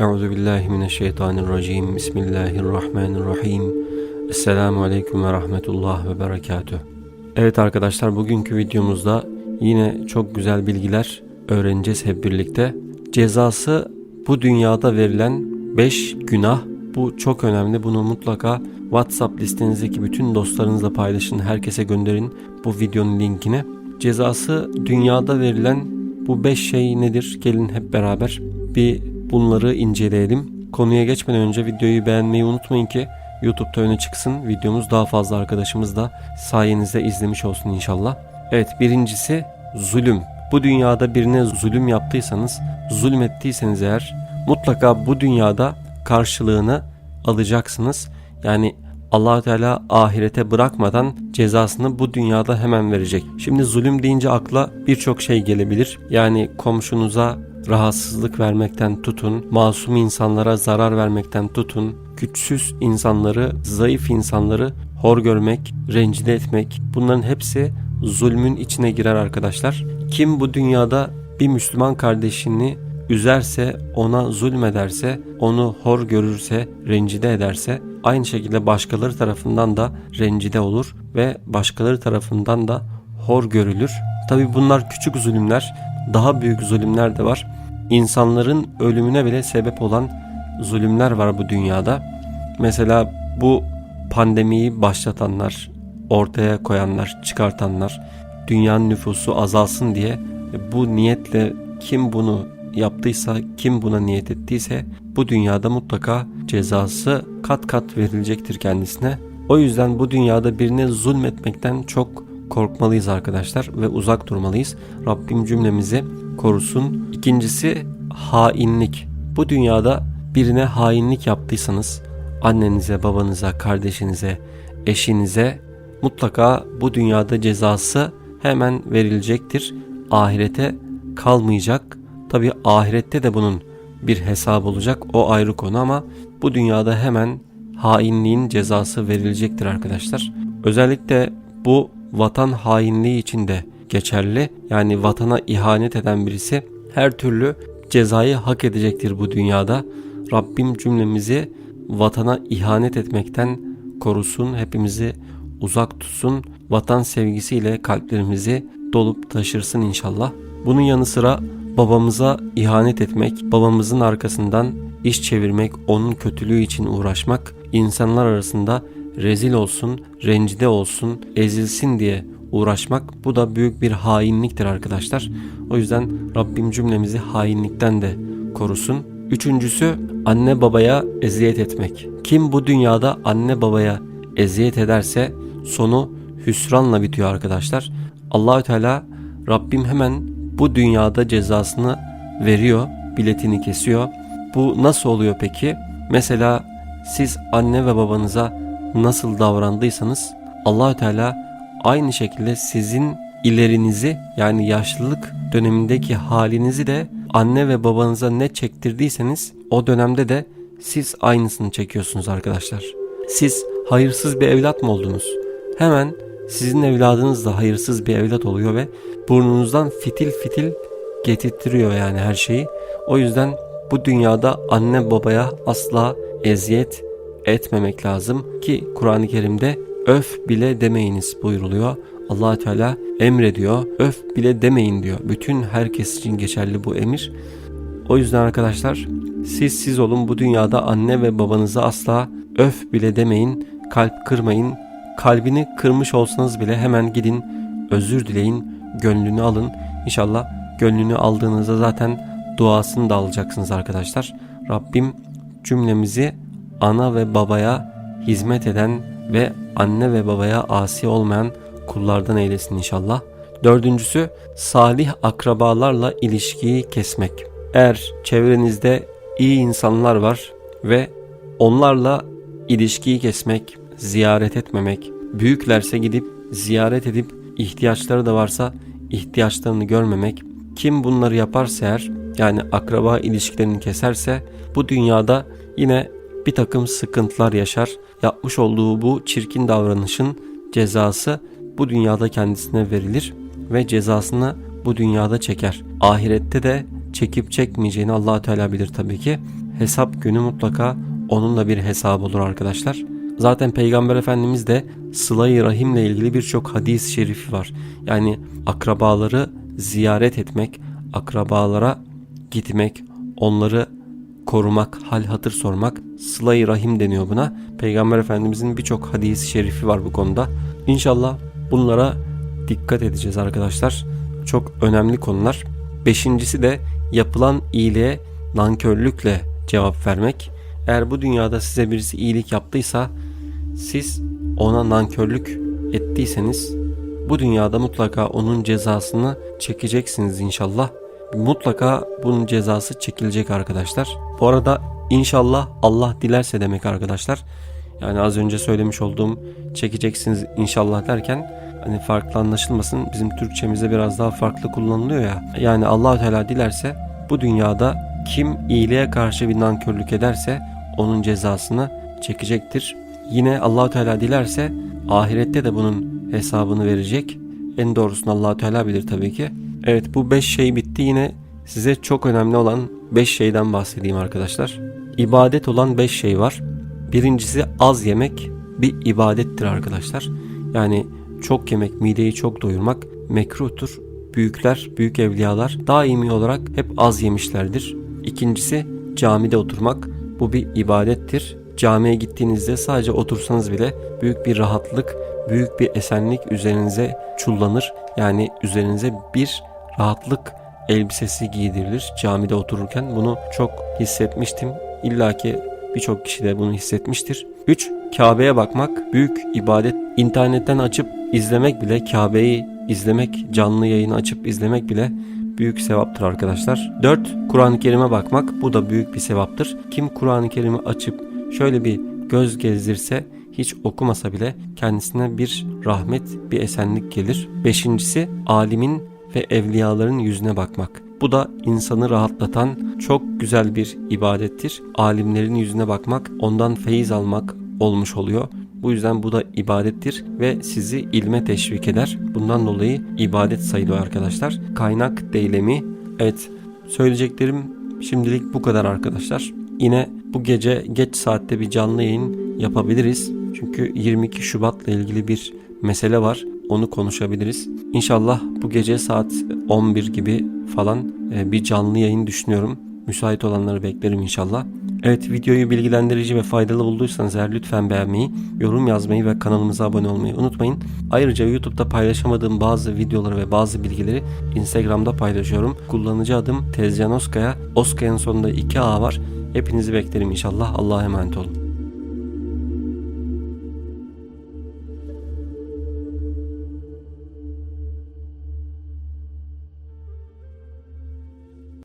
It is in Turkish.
Euzu billahi mineşşeytanirracim. Bismillahirrahmanirrahim. Esselamu aleyküm ve rahmetullah ve berekatüh. Evet arkadaşlar bugünkü videomuzda yine çok güzel bilgiler öğreneceğiz hep birlikte. Cezası bu dünyada verilen 5 günah. Bu çok önemli. Bunu mutlaka WhatsApp listenizdeki bütün dostlarınızla paylaşın. Herkese gönderin bu videonun linkini. Cezası dünyada verilen bu 5 şey nedir? Gelin hep beraber bir bunları inceleyelim. Konuya geçmeden önce videoyu beğenmeyi unutmayın ki YouTube'da öne çıksın. Videomuz daha fazla arkadaşımız da sayenizde izlemiş olsun inşallah. Evet birincisi zulüm. Bu dünyada birine zulüm yaptıysanız, zulmettiyseniz eğer mutlaka bu dünyada karşılığını alacaksınız. Yani allah Teala ahirete bırakmadan cezasını bu dünyada hemen verecek. Şimdi zulüm deyince akla birçok şey gelebilir. Yani komşunuza rahatsızlık vermekten tutun, masum insanlara zarar vermekten tutun, güçsüz insanları, zayıf insanları hor görmek, rencide etmek bunların hepsi zulmün içine girer arkadaşlar. Kim bu dünyada bir Müslüman kardeşini üzerse, ona zulmederse, onu hor görürse, rencide ederse aynı şekilde başkaları tarafından da rencide olur ve başkaları tarafından da hor görülür. Tabi bunlar küçük zulümler, daha büyük zulümler de var. İnsanların ölümüne bile sebep olan zulümler var bu dünyada. Mesela bu pandemiyi başlatanlar, ortaya koyanlar, çıkartanlar, dünyanın nüfusu azalsın diye bu niyetle kim bunu yaptıysa, kim buna niyet ettiyse bu dünyada mutlaka cezası kat kat verilecektir kendisine. O yüzden bu dünyada birine zulmetmekten çok korkmalıyız arkadaşlar ve uzak durmalıyız. Rabbim cümlemizi korusun. İkincisi hainlik. Bu dünyada birine hainlik yaptıysanız annenize, babanıza, kardeşinize, eşinize mutlaka bu dünyada cezası hemen verilecektir. Ahirete kalmayacak. Tabi ahirette de bunun bir hesap olacak. O ayrı konu ama bu dünyada hemen hainliğin cezası verilecektir arkadaşlar. Özellikle bu vatan hainliği için de geçerli. Yani vatana ihanet eden birisi her türlü cezayı hak edecektir bu dünyada. Rabbim cümlemizi vatana ihanet etmekten korusun. Hepimizi uzak tutsun. Vatan sevgisiyle kalplerimizi dolup taşırsın inşallah. Bunun yanı sıra babamıza ihanet etmek, babamızın arkasından iş çevirmek, onun kötülüğü için uğraşmak, insanlar arasında rezil olsun, rencide olsun, ezilsin diye uğraşmak bu da büyük bir hainliktir arkadaşlar. O yüzden Rabbim cümlemizi hainlikten de korusun. Üçüncüsü anne babaya eziyet etmek. Kim bu dünyada anne babaya eziyet ederse sonu hüsranla bitiyor arkadaşlar. Allahü Teala Rabbim hemen bu dünyada cezasını veriyor, biletini kesiyor. Bu nasıl oluyor peki? Mesela siz anne ve babanıza nasıl davrandıysanız Allahü Teala aynı şekilde sizin ilerinizi yani yaşlılık dönemindeki halinizi de anne ve babanıza ne çektirdiyseniz o dönemde de siz aynısını çekiyorsunuz arkadaşlar. Siz hayırsız bir evlat mı oldunuz? Hemen sizin evladınız da hayırsız bir evlat oluyor ve burnunuzdan fitil fitil getirtiyor yani her şeyi. O yüzden bu dünyada anne babaya asla eziyet etmemek lazım ki Kur'an-ı Kerim'de öf bile demeyiniz buyuruluyor. allah Teala emrediyor. Öf bile demeyin diyor. Bütün herkes için geçerli bu emir. O yüzden arkadaşlar siz siz olun bu dünyada anne ve babanıza asla öf bile demeyin. Kalp kırmayın. Kalbini kırmış olsanız bile hemen gidin özür dileyin. Gönlünü alın. İnşallah gönlünü aldığınızda zaten duasını da alacaksınız arkadaşlar. Rabbim cümlemizi ana ve babaya hizmet eden ve anne ve babaya asi olmayan kullardan eylesin inşallah. Dördüncüsü salih akrabalarla ilişkiyi kesmek. Eğer çevrenizde iyi insanlar var ve onlarla ilişkiyi kesmek, ziyaret etmemek, büyüklerse gidip ziyaret edip ihtiyaçları da varsa ihtiyaçlarını görmemek, kim bunları yaparsa eğer yani akraba ilişkilerini keserse bu dünyada yine bir takım sıkıntılar yaşar. Yapmış olduğu bu çirkin davranışın cezası bu dünyada kendisine verilir ve cezasını bu dünyada çeker. Ahirette de çekip çekmeyeceğini allah Teala bilir tabii ki. hesap günü mutlaka onunla bir hesap olur arkadaşlar. Zaten Peygamber Efendimiz de sıla-i rahimle ilgili birçok hadis-i şerifi var. Yani akrabaları ziyaret etmek, akrabalara gitmek, onları korumak, hal hatır sormak, sıla-i rahim deniyor buna. Peygamber Efendimizin birçok hadis-i şerifi var bu konuda. İnşallah bunlara dikkat edeceğiz arkadaşlar. Çok önemli konular. Beşincisi de yapılan iyiliğe nankörlükle cevap vermek. Eğer bu dünyada size birisi iyilik yaptıysa siz ona nankörlük ettiyseniz bu dünyada mutlaka onun cezasını çekeceksiniz inşallah. Mutlaka bunun cezası çekilecek arkadaşlar. Bu arada inşallah Allah dilerse demek arkadaşlar. Yani az önce söylemiş olduğum çekeceksiniz inşallah derken hani farklı anlaşılmasın. Bizim Türkçemizde biraz daha farklı kullanılıyor ya. Yani Allahu Teala dilerse bu dünyada kim iyiliğe karşı bir nankörlük ederse onun cezasını çekecektir. Yine Allahu Teala dilerse ahirette de bunun hesabını verecek. En doğrusunu Allahu Teala bilir tabii ki. Evet bu 5 şey bitti. Yine size çok önemli olan 5 şeyden bahsedeyim arkadaşlar. İbadet olan 5 şey var. Birincisi az yemek bir ibadettir arkadaşlar. Yani çok yemek, mideyi çok doyurmak mekruhtur. Büyükler, büyük evliyalar daimi olarak hep az yemişlerdir. İkincisi camide oturmak. Bu bir ibadettir. Camiye gittiğinizde sadece otursanız bile büyük bir rahatlık, büyük bir esenlik üzerinize çullanır. Yani üzerinize bir rahatlık elbisesi giydirilir camide otururken. Bunu çok hissetmiştim. İlla ki birçok kişi de bunu hissetmiştir. 3. Kabe'ye bakmak büyük ibadet. İnternetten açıp izlemek bile Kabe'yi izlemek, canlı yayını açıp izlemek bile büyük sevaptır arkadaşlar. 4. Kur'an-ı Kerim'e bakmak bu da büyük bir sevaptır. Kim Kur'an-ı Kerim'i açıp şöyle bir göz gezdirse hiç okumasa bile kendisine bir rahmet, bir esenlik gelir. Beşincisi alimin ve evliyaların yüzüne bakmak. Bu da insanı rahatlatan çok güzel bir ibadettir. Alimlerin yüzüne bakmak, ondan feyiz almak olmuş oluyor. Bu yüzden bu da ibadettir ve sizi ilme teşvik eder. Bundan dolayı ibadet sayılıyor arkadaşlar. Kaynak deylemi. Evet söyleyeceklerim şimdilik bu kadar arkadaşlar. Yine bu gece geç saatte bir canlı yayın yapabiliriz. Çünkü 22 Şubat'la ilgili bir mesele var. Onu konuşabiliriz. İnşallah bu gece saat 11 gibi falan e, bir canlı yayın düşünüyorum. Müsait olanları beklerim inşallah. Evet videoyu bilgilendirici ve faydalı bulduysanız eğer lütfen beğenmeyi, yorum yazmayı ve kanalımıza abone olmayı unutmayın. Ayrıca YouTube'da paylaşamadığım bazı videoları ve bazı bilgileri Instagram'da paylaşıyorum. Kullanıcı adım Tezcan Oskaya. Oskaya'nın sonunda 2 A var. Hepinizi beklerim inşallah. Allah'a emanet olun.